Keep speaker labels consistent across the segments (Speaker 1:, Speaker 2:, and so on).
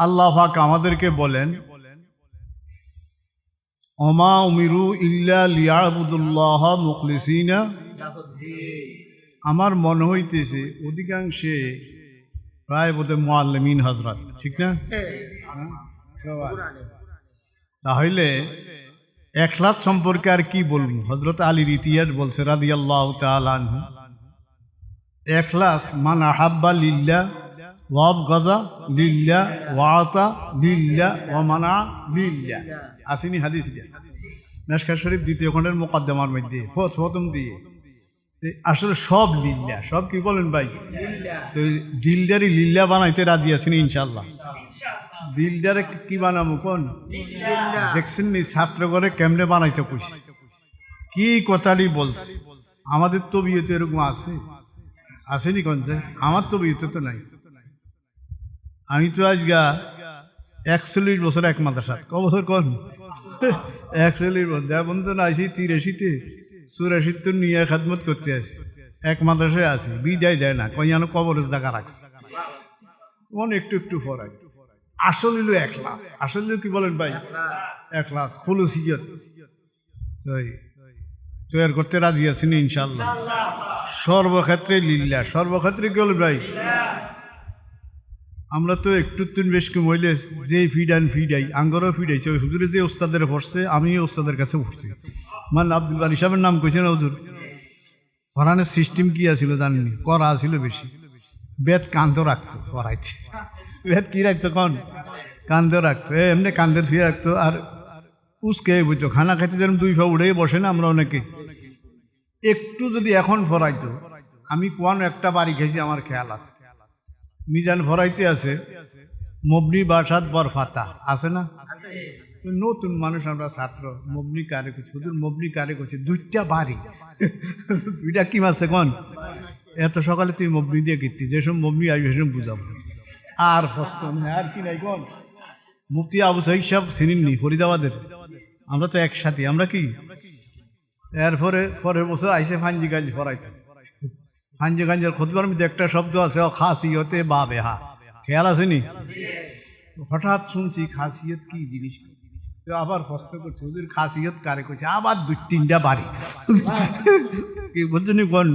Speaker 1: আল্লাহ পাক আমাদেরকে বলেন অমা উমিরু ইল্লা লিয়াবুদুল্লাহ মুখলিসিনা আমার মনে হইতেছে অধিকাংশে প্রায় বোধহয় মোয়াল্লিমিন হজরত ঠিক না? তাহলে এখলাস সম্পর্কে আর কি বলব হজরত আলীর ইতিহাস বলছে রাদি আল্লাহ তালু এখলাস মান আহাব্বা লিল্লা ওয়াব গজা লিল্লা ওয়াতা লিল্লা ওয়ামানা লিল্লা। আসিনি হাদিস মেশকার শরীফ দ্বিতীয় খণ্ডের মোকদ্দমার মধ্যে। ফত প্রথম দিয়ে। আসলে সব লিল্লা। সব কি বলেন ভাই? তো দিলদারি লিল্লা বানাইতে রাজি আছেন ইনশাল্লাহ দিলদারে কি বানাবো কোন? দেখছেন নি ছাত্র করে কেমনে বানাইতে কইছি কি কথাটি বলছে? আমাদের তো বিয়েতে এরকম আছে। আসেনি কোনছে আমার তো বিয়েতে তো নাই। আমি তো আজগা একচল্লিশ বছর এক মাদ্রাসাত। ক বছর কন? একচল্লিশ বছর। যা বন্ধু না আইসি তিরাশিতে। চুরাশির তো নিয়ে খাদমত করতে আসি এক মাদ্রাসায় আছি। বিদায় দেয় না। কইয়ানো কবরের জায়গা রাখছে। মনে একটু একটু ফরাই আসল হইল এক লাস আসল কি বলেন ভাই? এক লাস খুলুসিয়ত তাই। তৈরি করতে রাজি আছেন ইনশাল্লাহ সর্বক্ষেত্রে লিল্লা সর্বক্ষেত্রে কি ভাই? আমরা তো একটু তুন বেশ মহিলে যে ফিডান ফিডাই আঙ্গরও ফিডাইছে ওই হুজুরে যে ওস্তাদের পড়ছে আমি ওস্তাদের কাছে পড়ছি। মানে আব্দুল বারি সাহেবের নাম কইছেন হুজুর? পড়ানোর সিস্টেম কি আছিল জানেনি করা আছিল বেশি। বেদ কান্ত রাখতো পড়াইতে। বেদ কি রাখতো কন? কান্দে রাখতো। এমনি কান্দের ফিরে রাখতো। আর উসকে বুঝতো খানা খাইতে যেরকম দুই ফা উড়ে বসে না আমরা অনেকে। একটু যদি এখন ফরাইতো আমি কোন একটা বাড়ি খেয়েছি, আমার খেয়াল আছে। মিজান ভরাইতে আছে। মবনি বাসাত বরফাতা আছে না? নতুন মানুষ আমরা ছাত্র। মবনি কারে করছি হুজুর মবনি কারে করছি দুইটা বাড়ি। দুইটা কি মাসে কন? এত সকালে তুই মবনি দিয়ে কীর্তি যেসব মবনি আসবে সেসব বুঝাবো। আর প্রশ্ন আর কি নাই কন? মুফতি আবু সাহিদ সাহেব চিনিননি ফরিদাবাদের? আমরা তো একসাথে আমরা কি? এরপরে পরের বছর আইসে ফাঞ্জি গাঞ্জি ফরাইতো ফাঞ্জি গাঞ্জের খুদবার মধ্যে একটা শব্দ আছে, ও খাসিয়তে বা বেহা খেয়াল আসেনি? হঠাৎ শুনছি খাসিয়ত কি জিনিস তো আবার প্রশ্ন করছে ওদের খাসিয়ত কারে করছে আবার দুই তিনটা বাড়ি। কি বলছেন কোন?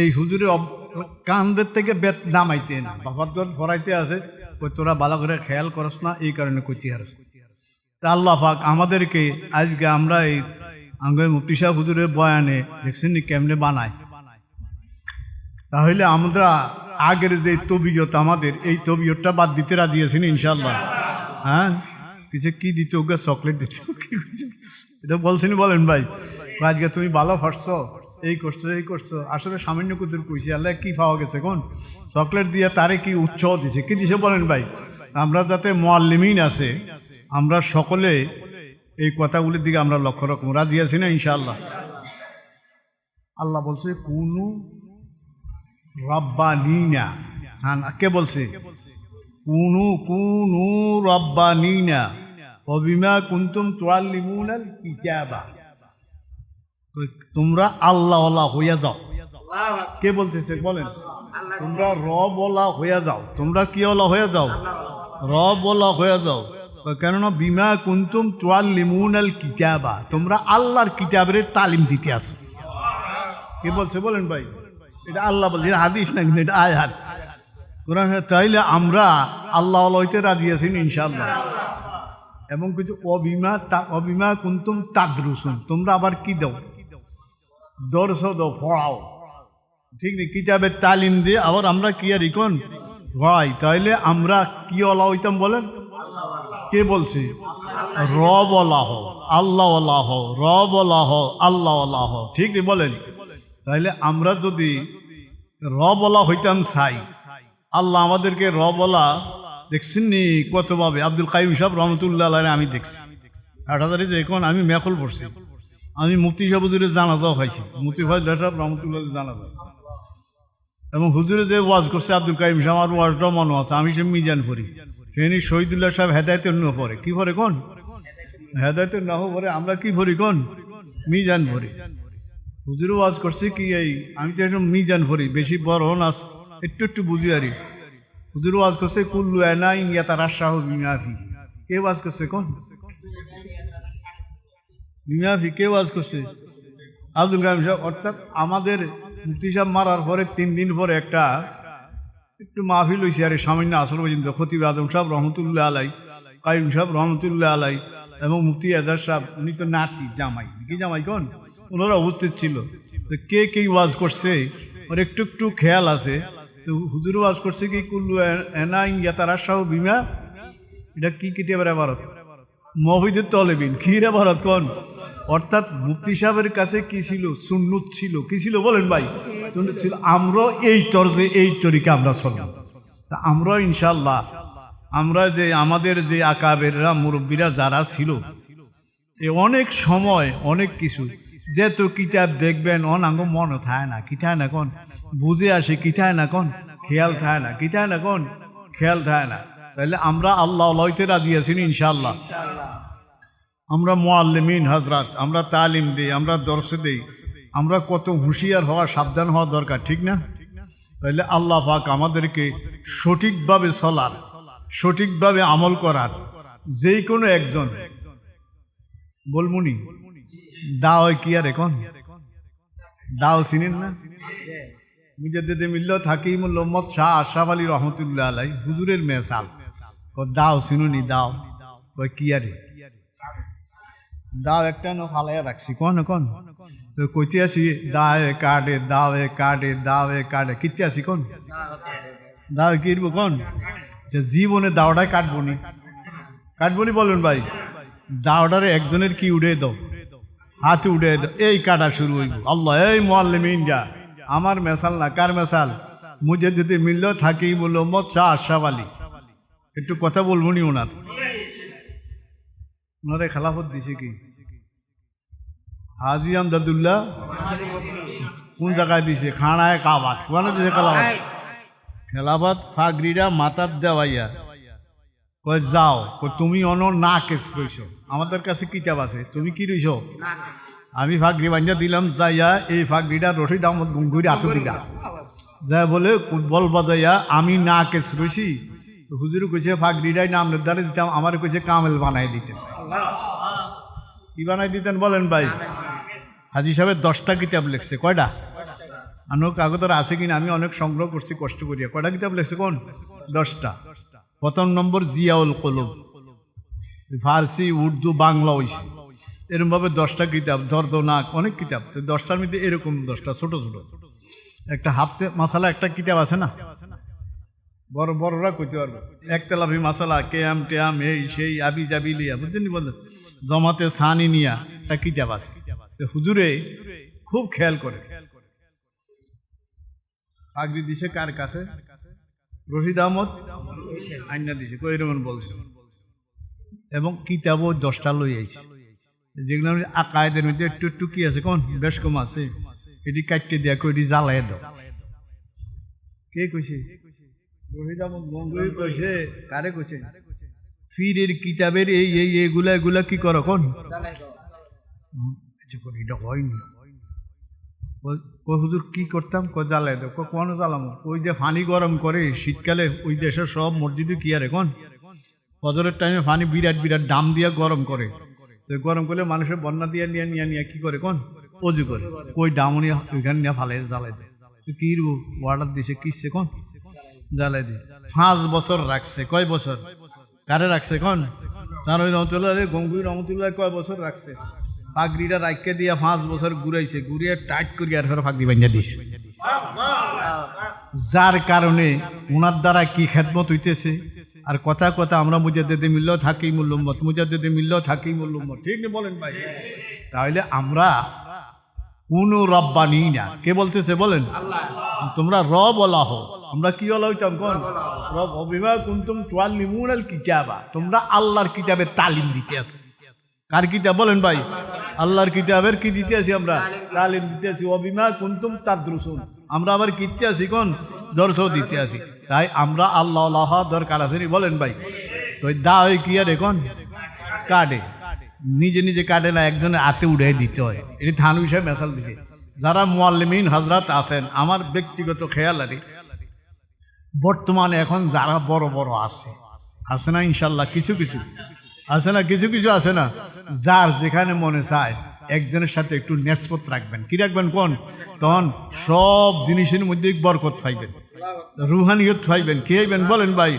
Speaker 1: এই হুজুরের কান্দের থেকে বেত নামাইতে না। বাবার দল ফরাইতে আছে তোরা ভালো করে খেয়াল করস না, এই কারণে কইতে হারস। তা আল্লাহ পাক আমাদেরকে আজকে আমরা এই আঙ্গ মুক্তি হুজুরের বয়ানে দেখছেন কেমনে বানায়। তাহলে আমরা আগের যে তবিয়ত আমাদের, এই তবিয়তটা বাদ দিতে রাজি আছেন ইনশাল্লাহ হ্যাঁ? কিছু কি দিতে ওকে চকলেট দিতে এটা বলছেন, বলেন ভাই। আজকে তুমি ভালো ফাটছো। এই করছ এই করছ। আসলে সামান্য কুতুর কইছি, আল্লাহ কি পাওয়া গেছে কোন? চকলেট দিয়ে তারে কি উৎসাহ দিছে? কি দিছে বলেন ভাই? আমরা যাতে মোয়াল্লিমিন আছে, আমরা সকলে এই কথাগুলির দিকে আমরা লক্ষ্য রাখব। রাজি আছি না, ইনশাআল্লাহ? আল্লাহ বলছে, কোন রব্বানিনা। সান কে বলছে? কুনু কুনু রব্বানিনা। অবিমা কুন্তুম তোয়াল্লিমুনাল কিতাবা তোমরা আল্লাহ হইয়া যাও। কে বলতেছে, বলেন? তোমরা রবলা হইয়া যাও। তোমরা কি ওলা হয়ে যাও? রবলা হয়ে যাও। কেননা বিমা কুন্তুম তোয়াল্লিমুনাল কিতাবা তোমরা আল্লাহর কিতাবের তালিম দিতে আসো। কে বলছে, বলেন ভাই? এটা আল্লাহ বলছে এটা হাদিস না কিন্তু এটা আয়াত। কোরআন চাইলে আমরা আল্লাহ হইতে রাজি আছি ইনশাল্লাহ এবং কিছু অবিমা, তা অবিমা কুন্তুম তাদরুসুন, তোমরা আবার কি দাও? দর্শ দাও, পড়াও। ঠিক নেই, কিতাবের তালিম দিয়ে আবার আমরা কি আর ইকন? হয়, তাইলে আমরা কি অলা হইতাম বলেন? কে বলছে? রব আল্লাহ আল্লাহ আল্লাহ, রব আল্লাহ আল্লাহ আল্লাহ। ঠিক নেই, বলেন। তাইলে আমরা যদি রবলা হইতাম চাই, আল্লাহ আমাদেরকে রবলা দেখছেন নি কতভাবে? আব্দুল কাইম সাহেব রহমতুল্লাহ আমি দেখছি। আট হাজারে যে এখন আমি মেকল পড়ছি। আমি মুফতি সাহেব হুজুরের জানাজাও খাইছি মুফতি ভাই সাহেব রহমতুল্লাহ জানাজা এবং হুজুরে যে ওয়াজ করছে, আব্দুল কাইম সাহেব আমার ওয়াজটাও মনে আছে। আমি সে মিজান পড়ি সেনি শহীদুল্লাহ সাহেব হেদায়তের ন পড়ে। কি পরে কোন? হেদায়তের নাহ পরে আমরা কি পড়ি কোন? মিজান পড়ি হুজুর ওয়াজ করছে কি এই, আমি তো একটু মিজান ভরি, বেশি বড় না একটু একটু বুঝি আরি হুজুর ওয়াজ করছে, কুল্লু এনা ইঙ্গিয়া তারা শাহ বিমাফি। কে ওয়াজ করছে কোন? বিমাফি, কে ওয়াজ করছে? আব্দুল কালাম সাহেব, অর্থাৎ আমাদের মুফতি সাহেব মারার পরে তিন দিন পরে একটা, একটু মাহফিল হয়েছে আর সামান্য আসর পর্যন্ত। খতিব আজম সাহেব রহমতুল্লাহ আলাই কাইম সাহেব রহমতুল্লাহ আলাই এবং মুফতি আজার সাহেব, উনি তো নাতি, জামাই। কি জামাই কোন? ওনারা উপস্থিত ছিল। তো কে কে ওয়াজ করছে? ওর একটু একটু খেয়াল আছে। তো হুজুর ওয়াজ করছে কি, কুল্লু এনা ইঙ্গিয়া তারা শাহ বিমা? এটা কি কিতাবের ভারত মহিদের তলেবিন। কি রে ভারত কোন? অর্থাৎ মুফতি সাহেবের কাছে কি ছিল? সুন্নুত ছিল। কি ছিল বলেন ভাই? সুন্নুত ছিল। আমরা এই তর্জে, এই তরিকা আমরা চললাম। তা আমরা ইনশাল্লাহ আমরা যে আমাদের যে আকাবেররা, মুরব্বীরা যারা ছিল, এ অনেক সময়, অনেক কিছু যেহেতু কিতাব দেখবেন অনাঙ্গ মনে থায় না, কি থাকে না কোন? বুঝে আসে, কি থাকে না কোন? খেয়াল থায় না, কি থাকে না কোন? খেয়াল থায় না। তাহলে আমরা আল্লাহ লইতে রাজি আছি ইনশাল্লাহ আমরা মোয়াল্লিমিন হজরাত, আমরা তালিম দিই, আমরা দর্শে দিই, আমরা কত হুঁশিয়ার হওয়া, সাবধান হওয়া দরকার, ঠিক না? তাহলে আল্লাহ পাক আমাদেরকে সঠিকভাবে চলার সঠিকভাবে আমল করার যেই কোনো একজন। বলমুনি, দাও কি আর এখন? দাও চিনেন না? মুজাদ্দেদে মিল্ল থাকিম মোহাম্মদ শাহ আশরাফ আলী রহমতুল্লাহ আলাই, হুজুরের মেসাল। দাও, চিনুনি, দাও। কয়, কি আরে? দাও একটা ন ফালাইয়া রাখছি, কোন কোন? তো কইতে আসি দাওয়ে কাটে দাওয়ে কাটে দাওয়ে কাটে কিতে আসি কোন? দাও কিরব কোন? যে জীবনে দাওটাই কাটবো নি। কাটবো নি বলুন ভাই। দাওটারে একজনের কি উড়ে দাও? হাতে উড়ে দাও। এই কাটা শুরু হইব। আল্লাহ, এই মোয়াল্লিম ইন্ডিয়া আমার মেসাল না, কার মেসাল মুজে যদি মিলল থাকি বলল মত আশরাফ আলী। একটু কথা বলব নি ওনার? ওনারে খেলাফত দিছে কি? হাজি আমদাদুল্লাহ কোন জায়গায় দিছে? খানায় কাবাত কোন দিছে খেলাফত? খেলাফত ফাগরিরা মাথার দেওয়াইয়া কয়, যাও। তুমি অন না কেস রইছ। আমাদের কাছে কিতাব আছে। তুমি কি রইছ? আমি ফাগরি বাঞ্জা দিলাম। যাইয়া এই ফাগরিটা রশিদ আহমদ গঙ্গুরি আতো দিলা। যা বলে বল বাজাইয়া আমি না কেস রইছি। হুজুর কইছে ফাগরিটাই নাম দ্বারে দিতাম। আমার কইছে, কামেল বানাই দিতেন। কি বানাই দিতেন বলেন ভাই? হাজি সাহেবের দশটা কিতাব লিখছে। কয়টা? আনো কাগজের আছে কিনা, আমি অনেক সংগ্রহ করছি, কষ্ট করিয়া কটা কিতাব লিখছে কোন? দশটা। প্রথম নম্বর, জিয়াউল কলব। ফার্সি, উর্দু, বাংলা হইছে। এরকমভাবে দশটা কিতাব, দর্দনাক অনেক কিতাব। তো দশটার মধ্যে এরকম দশটা, ছোট ছোট। একটা হাফতে মাসালা, একটা কিতাব আছে না? বড়, বড়রা কইতে পারব। একতলাফি মাসালা, কেয়াম, টেয়াম, এই, সেই, আবি, জাবি লিয়া, বুঝছেন বলতে জমাতে সানি নিয়া একটা কিতাব আছে। হুজুরে খুব খেয়াল করে। পাগড়ি দিছে কার কাছে? রশিদ আহমদ? আইনা দিছে, কই রমন বলছে। এবং কিতাবও দশটা লই আইছে। যেগুলো আকায়দের মধ্যে একটু একটু কি আছে, কোন? বেশ কম আছে। এটি কাটতে দেয়া, কই এটি জ্বালাই দাও। কে কইছে? রশিদ আহমদ গঙ্গুই কইছে, কারে কইছে? ফিরের কিতাবের এই এই, এগুলা এগুলা কি করো, কোন? আচ্ছা এটা ও হুজুর, কি করতাম? ক জ্বালাই দাও। কোন জ্বালামো? ওই যে পানি গরম করে শীতকালে ওই দেশের সব মসজিদে কি আর এখন? ফজরের টাইমে পানি বিরাট বিরাট ডাম দিয়া গরম করে। তো গরম করলে মানুষের বন্যা দিয়ে নিয়ে নিয়ে নিয়ে কি করে কোন অজু করে। কই, ডামও নিয়ে, ওইখানে নিয়ে ফালাই, জ্বালাই দেয়। তো কি ওয়ার্ডার দিছে কিসছে কোন জ্বালাই দিয়ে। পাঁচ বছর রাখছে। কয় বছর? কারে রাখছে কোন তার ওই রহমতুল্লাহ গঙ্গুই রহমতুল্লাহ কয় বছর রাখছে? পাগড়িটা রাখকে দিয়া পাঁচ বছর ঘুরাইছে, ঘুরিয়ে টাইট করিয়া আর পাগড়ি বান্ধা দিছে। যার কারণে ওনার দ্বারা কি খেদমত হইতেছে? আর কথা কথা আমরা মুজাদ্দেদে মিলল থাকি মূল্যমত মুজাদ্দেদে মিলল থাকি মূল্যমত ঠিক না বলেন ভাই? তাহলে আমরা কোন রব্বানি না। কে বলতেছে বলেন? তোমরা র বলা হো আমরা কি বলা হইতাম কোন? রব অভিমা কুন্তুম তোয়াল নিমুন আল কিতাবা। তোমরা আল্লাহর কিতাবে তালিম দিতে আছে। কার কিতাব বলেন ভাই? আল্লাহর কিতাবের কি দিতে আছি আমরা? তালিম দিতে আছি। অবিমা কুন্তুম তার দ্রুসুন আমরা আবার কিনতে আছি কোন? দর্শ দিতে আছি। তাই আমরা আল্লাহ আল্লাহ দরকার আছে বলেন ভাই। তো দা হয় কি আর এখন? কাটে। নিজে নিজে কাটে না, একজনের হাতে উড়ে দিতে হয়। এটি থানু হিসেবে মেসাল দিছে। যারা মোয়াল্লিমিন হজরত আছেন, আমার ব্যক্তিগত খেয়াল আর বর্তমানে এখন যারা বড় বড় আছে আছে না ইনশাল্লাহ কিছু কিছু। আছে না? কিছু কিছু আছে না? যার যেখানে মনে চায় একজনের সাথে একটু নেসপত রাখবেন। কি রাখবেন কোন? তখন সব জিনিসের মধ্যে বরকত পাইবেন। রুহানিয়ত পাইবেন। কি হইবেন বলেন ভাই?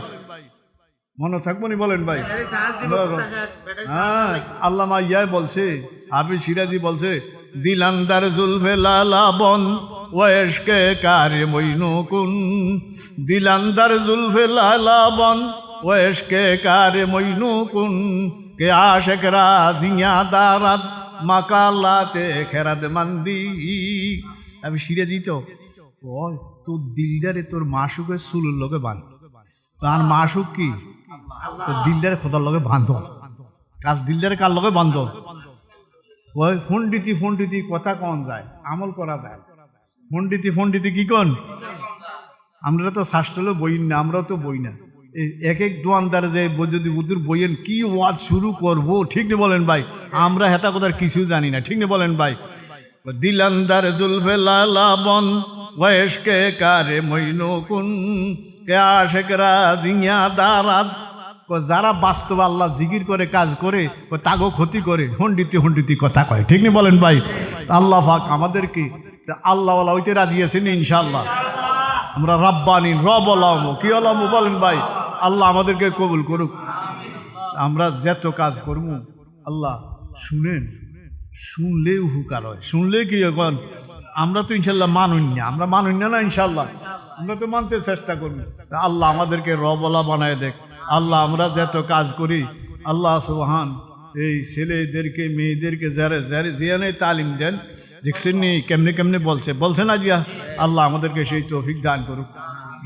Speaker 1: মনে থাকব নি বলেন ভাই? হ্যাঁ আল্লামা ইয়াই বলছে হাফিজ সিরাজি বলছে দিলান্দার জুলফে লালাবন ওয়েশকে কারে মইনু কুন দিলান্দার জুলফে লালাবন ওয়েশকে কারে মইনু কুন? কে আশেকরা জিয়া দারাত? মাকালাতে খেরাত মান্দি। আমি সিরাজি দিত ওই, তোর দিলদারে, তোর মাসুকের চুলের লোকে বান। তার মাসুক কি? তো দিলদারে খোদার লগে বান্ধ কাজ দিলদারে কার লগে বান্ধ কয় ফন্ডিতি ফন্ডিতি, কথা কন যায়, আমল করা যায়। ফন্ডিতি ফন্ডিতি কি কন? আমরা তো শাস্ত্রলে বই না, আমরাও তো বই না। এক এক দোয়ানদারে যে যদি উদ্দুর বইয়েন কি ওয়াজ শুরু করব, ঠিক না বলেন ভাই। আমরা হেতা কথার কিছু জানি না, ঠিক না বলেন ভাই। দিলান্দার জুলফে লালাবন বয়স্কে কারে মইনো কুন, কে আশেকরা দিয়া দারাত। যারা বাস্তব আল্লাহ জিগির করে, কাজ করে তাগো ক্ষতি করে, হন্ডিতি হন্ডিতি কথা কয়, ঠিক নি বলেন ভাই। আল্লাহ ফাক আমাদেরকে, তা আল্লাহওয়ালা হইতে রাজি আছেন ইনশাল্লাহ আমরা রাব্বানি রব আলাম, কি আলাম বলেন ভাই? আল্লাহ আমাদেরকে কবুল করুক। আমরা যত কাজ করব, আল্লাহ শুনেন শুনলে উপকার হয়। শুনলে কি এখন আমরা তো ইনশাল্লাহ মানুন না, আমরা মানুন না না ইনশাল্লাহ। আমরা তো মানতে চেষ্টা করব। আল্লাহ আমাদেরকে রবলা বানায় দেখ। আল্লাহ আমরা যত কাজ করি, আল্লাহ সুহান এই ছেলেদেরকে, মেয়েদেরকে যারা যারা জিয়ানে তালিম দেন, দেখছেন নি? কেমনে কেমনে বলছে? বলছে না জিয়া? আল্লাহ আমাদেরকে সেই তৌফিক দান করুক।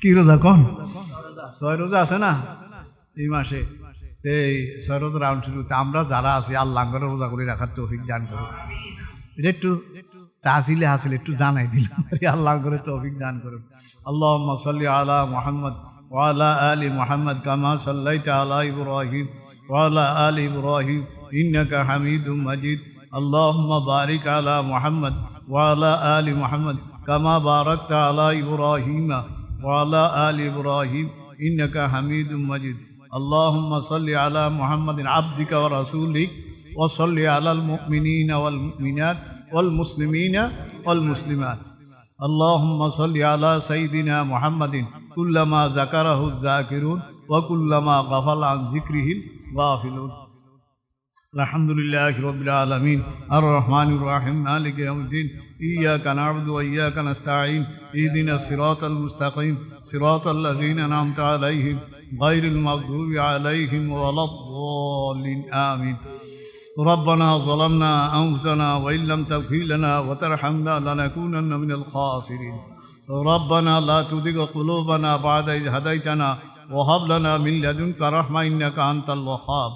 Speaker 1: কি রোজা কন? ছয় রোজা আছে না? এই মাসে। এই ছয় রোজা রাউন্ড শুরু। আমরা যারা আছি আল্লাহ রোজা করে, রাখার তৌফিক দান করো এটা একটু তাহসিলে হাসিলে, একটু জানাই দিলাম। আল্লাহ করে টপিক দান করুন আল্লাহ সাল্লি আলা মোহাম্মদ ওয়ালা আলী মোহাম্মদ কামা সাল্লাই আলা ইব্রাহিম ওয়ালা আলী ইব্রাহিম ইন্নাকা হামিদু মজিদ। আল্লাহ বারিক আলা মোহাম্মদ ওয়ালা আলী মোহাম্মদ কামা বারক আলা ইব্রাহিম ওয়ালা আলী ইব্রাহিম ইন্নাকা হামিদু মজিদ। اللهم صل على محمد عبدك ورسولك وصل على المؤمنين والمؤمنات والمسلمين والمسلمات. اللهم صل على سيدنا محمد كلما ذكره الذاكرون وكلما غفل عن ذكره الغافلون. الحمد لله رب العالمين الرحمن الرحيم مالك يوم الدين إياك نعبد وإياك نستعين اهدنا الصراط المستقيم صراط الذين أنعمت عليهم غير المغضوب عليهم ولا الضالين آمين ربنا ظلمنا أنفسنا وإن لم تغفر لنا وترحمنا لنكونن من الخاسرين ربنا لا تزغ قلوبنا بعد إذ هديتنا وهب لنا من لدنك رحمة إنك أنت الوهاب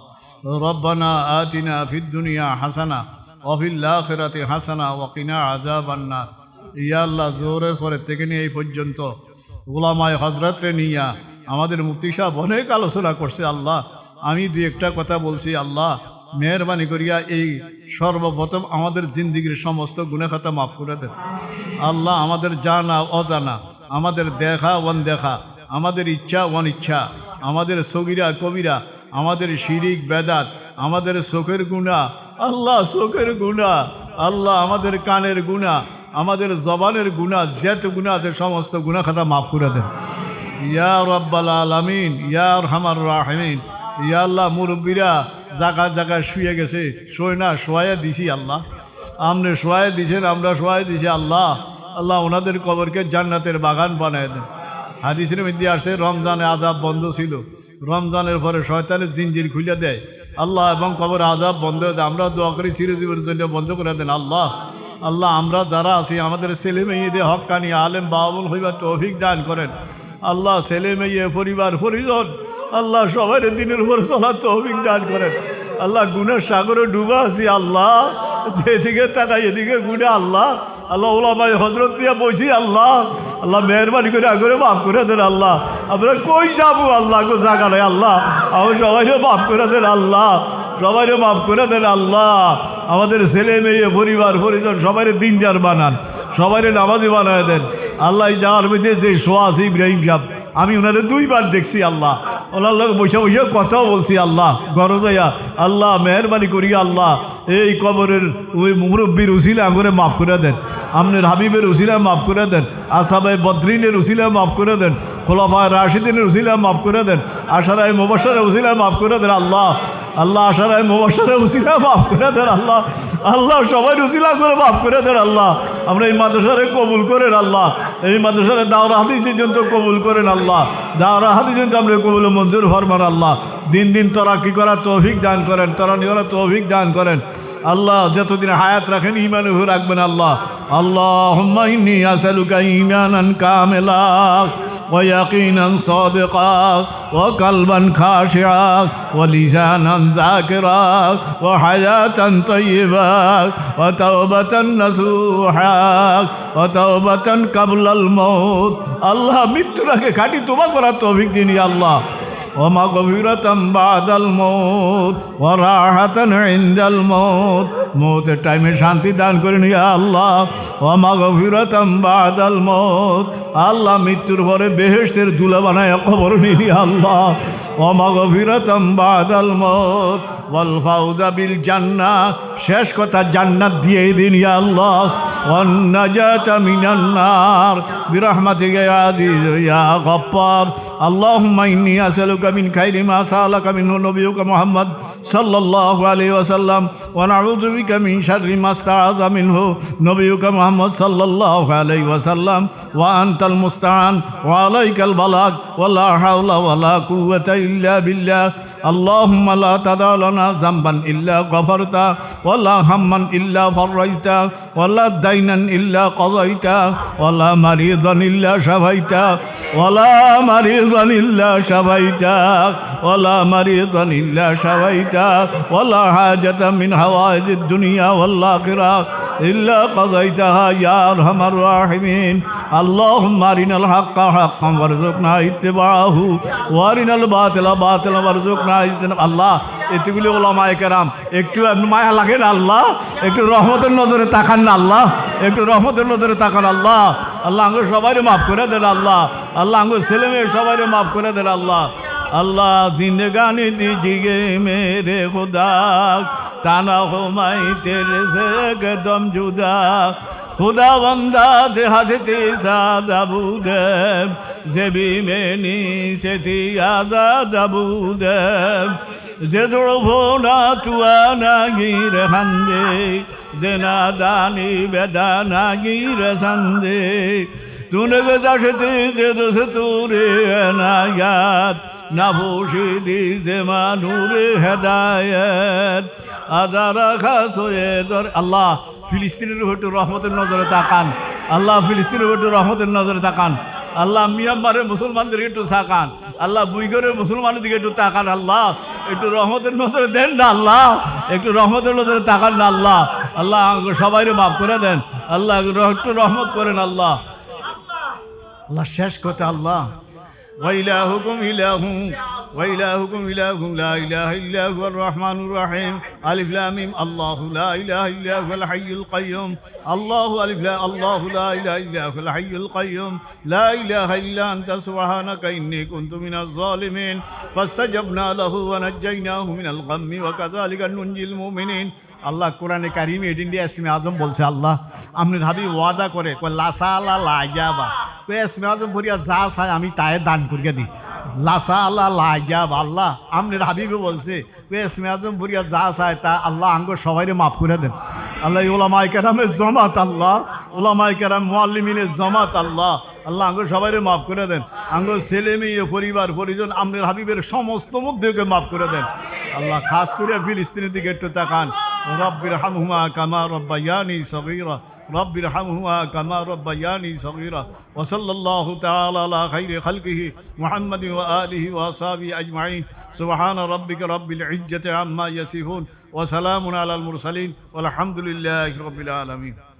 Speaker 1: ربنا آتنا في الدنيا حسنة وفي الآخرة حسنة وقنا عذاب النار ইয়া আল্লাহ জোরের পরের থেকে নিয়ে এই পর্যন্ত গোলামায় হজরতরে নিয়া আমাদের মুফতি সাহেব অনেক আলোচনা করছে আল্লাহ আমি দুই একটা কথা বলছি আল্লাহ মেহরবানি করিয়া এই সর্বপ্রথম আমাদের জিন্দিগির সমস্ত গুণেখাতা মাফ করে দেন। আল্লাহ আমাদের জানা, অজানা, আমাদের দেখা দেখা আমাদের ইচ্ছা, অনিচ্ছা, আমাদের সগিরা, কবিরা, আমাদের শিরিক, বেদাত, আমাদের চোখের গুণা, আল্লাহ চোখের গুণা, আল্লাহ আমাদের কানের গুণা, আমাদের জবানের গুণা, যেত গুণা আছে সমস্ত গুণা খাতা মাফ করে দেন। ইয়া রব্বাল আলামিন, ইয়া রহমার রাহমিন, ইয়া আল্লাহ মুরব্বীরা জায়গা জায়গায় শুয়ে গেছে। শোয় না শোয়া দিছি আল্লাহ। আপনি শোয়াই দিছেন, আমরা শোয়াই দিছি আল্লাহ। আল্লাহ ওনাদের কবরকে জান্নাতের বাগান বানায় দেন। হাদিসের মধ্যে আসে, রমজানে আজাব বন্ধ ছিল। রমজানের পরে শয়তানের জিঞ্জির খুলে দেয়। আল্লাহ এবং কবর আজাব বন্ধ হয়ে যায়। আমরা দোয়া করি, চিরজীবনের জন্য বন্ধ করে দেন। আল্লাহ আল্লাহ, আমরা যারা আছি, আমাদের ছেলে মেয়েদের হকানি, আলেম বাবুল হইবার তৌফিক দান করেন। আল্লাহ, ছেলে মেয়ে, পরিবার, পরিজন, আল্লাহ সবাই দিনের উপর চলার তৌফিক দান করেন। আল্লাহ গুণের সাগরে ডুবা আছি, আল্লাহ। যেদিকে তাকাই, এদিকে গুণে আল্লাহ। আল্লাহ ওলামাই হজরত দিয়ে বসি, আল্লাহ। আল্লাহ, মেহরবানি করে আগরে মাফ করে দেন আল্লাহ। আমরা কই যাব আল্লাহ গো জায়গা নাই আল্লাহ। আমার সবাই মাফ করে দেন আল্লাহ। সবাইও মাফ করে দেন আল্লাহ। আমাদের ছেলে মেয়ে, পরিবার, পরিজন সবাই দিন যার বানান। সবাই নামাজি বানায় দেন। আল্লাহ যাওয়ার মধ্যে যে আছে ইব্রাহিম সাহেব, আমি ওনাদের দুইবার দেখছি আল্লাহ। ওনার লোক বসে বসে কথাও বলছি আল্লাহ গরজয়া আল্লাহ মেহরবানি করি আল্লাহ, এই কবরের ওই মুরব্বীর উসিলা করে মাফ করে দেন আপনার হাবিবের উসিলা মাফ করে দেন আসাবে বদ্রিনের উসিলা মাফ করে দেন, খোলাফায় রাশিদিনের উসিলা মাফ করে দেন, আশারায় মুবাসারের উসিলা মাফ করে দেন আল্লাহ আল্লাহ আশারায় মুবাসারের উসিলা মাফ করে দেন আল্লাহ আল্লাহ সবাই উসিলা করে মাফ করে দেন আল্লাহ। আমরা এই মাদ্রাসারে কবুল করেন আল্লাহ এই মাদ্রাসারে দাওরা হাদিস পর্যন্ত কবুল করেন আল্লাহ দাওরা হাদিস পর্যন্ত আমরা কবুল মঞ্জুর ফরমান আল্লাহ দিন দিন তোরা কি করার তৌফিক দান করেন তোরা নিয়ে তৌফিক দান করেন আল্লাহ যতদিন হায়াত রাখেন ইমান উপর রাখবেন আল্লাহ আল্লাহ ইন্নি আসালুকা ইমানান কামেলা ويقينا صادقا وقلبا خاشعا ولسانا ذاكرا وحياة طيبة وتوبة نصوحا وتوبة قبل আল্লাহ মৃত্যুর আগে কাটি তোমা করা তভিক দিনী আল্লাহ। ওমা গভীরতম বাদল মত ও মত। ইন্দাল টাইমে শান্তি দান করে নি আল্লাহ। ওমা গভীরতম বাদল মত, আল্লাহ মৃত্যুর পরে বেহেস্তের দুলা বানায় খবর নিলি আল্লাহ। ওমা গভীরতম বাদল মত, ওয়াল জান্না, শেষ কথা জান্নাত দিয়ে দিন আল্লাহ। অন্না জাতা মিনান্না النار برحمتك يا عزيز يا غفار اللهم إني أسألك من خير ما سألك منه نبيك محمد صلى الله عليه وسلم ونعوذ بك من شر ما استعاذ منه نبيك محمد صلى الله عليه وسلم وأنت المستعان وعليك البلاغ ولا حول ولا قوة إلا بالله اللهم لا تدع لنا ذنبا إلا غفرته ولا هما إلا فرجته ولا دينا إلا قضيته ولا مريضا إلا شفيتا ولا مريضا إلا شفيتا ولا مريضا إلا شفيتا ولا حاجة من حوائج الدنيا والآخرة إلا قضيتها يا أرحم الراحمين اللهم أرنا الحق حقا وارزقنا اتباعه وأرنا الباطل باطلا وارزقنا اجتناب الله এতগুলি ওলামায় কেরাম, একটু মায়া লাগে না আল্লাহ? একটু রহমতের নজরে তাকান না আল্লাহ? একটু রহমতের নজরে তাকান আল্লাহ? আল্লাহ আঙ্গুর সবাইরে মাফ করে দেন আল্লাহ। আল্লাহ আঙ্গুর ছেলে মেয়ে সবাইরে মাফ করে দেন আল্লাহ। আল্লাহ জিন্দগানি দিজিগে মেরে খুদা, তানা হোমাই তেরে সে দম জুদা। খুদা বন্দা যে হাসিতি সাদাবু দেব, যে বিমেনি সেটি আদাদাবু দেব, যে দ্রবো না তুয়া নাগির হান্দে, যে না দানি বেদা নাগির সন্দে, তুনে বেদা সেটি যে দোষ তুরে নাগাত না বসে দি যে মানুরে হেদায়ত, আজারা খাস দর আল্লাহ ফিলিস্তিনের হয়তো রহমতের নজরে তাকান। আল্লাহ ফিলিস্তিনের একটু রহমতের নজরে তাকান। আল্লাহ মিয়ানমারের মুসলমানদের একটু তাকান। আল্লাহ বুইগরের মুসলমানের দিকে একটু তাকান। আল্লাহ, একটু রহমতের নজরে দেন না আল্লাহ? একটু রহমতের নজরে তাকান না আল্লাহ? আল্লাহ সবাই মাফ করে দেন। আল্লাহ একটু রহমত করেন আল্লাহ। আল্লাহ শেষ কথা আল্লাহ। ওয়াইলাহুকুম ইলাহু। وإلهكم إله لا إله إلا هو الرحمن الرحيم. ألف لام ميم. الله لا إله إلا هو الحي القيوم. الله ألف لا الله لا إله إلا هو الحي القيوم. لا إله إلا أنت سبحانك إني كنت من الظالمين. فاستجبنا له ونجيناه من الغم وكذلك ننجي المؤمنين. আল্লাহ কোরআনে কারিম এডিন দিয়ে এসমে আজম বলছে, আল্লাহ, আপনি ভাবি ওয়াদা করে লাসা আল্লাহ লাইজাবা। এসমে আজম ভরিয়া যা চায় আমি তাই দান করিয়া দিই। লাসা আল্লাহ লাইজাব, আল্লাহ। আমনের হাবিবে বলছে এসমে আজম ভরিয়া যা চায় তা আল্লাহ আঙ্গ সবাইরে মাফ করে দেন। আল্লাহ ওলামাই কেরামের জমাত আল্লাহ ওলামাই কেরাম মোয়াল্লিমিনের জমাত আল্লাহ আল্লাহ আঙ্গ সবাইরে মাফ করে দেন। আঙ্গ ছেলে মেয়ে, পরিবার, পরিজন আমনের হাবিবের সমস্ত মধ্যেকে মাফ করে দেন। আল্লাহ, খাস করে ফিলিস্তিনের দিকে একটু তাকান। হামহুমা কামা রব্বায়ানি সগীরা। রব্বির হামহুমা কামা রব্বায়ানি সগীরা। ওসল্লাল্লাহু তাআলা আলা খাইরি খালকিহি মুহাম্মাদি ওয়া আলিহি ওয়া আসহাবিহি আজমাইন। সুবহান রাব্বিকা রব্বিল ইজ্জাতি আম্মা ইয়াসিফুন। ওয়া সালামুন আলাল মুরসালিন। ওয়ালহামদুলিল্লাহি রাব্বিল আলামিন।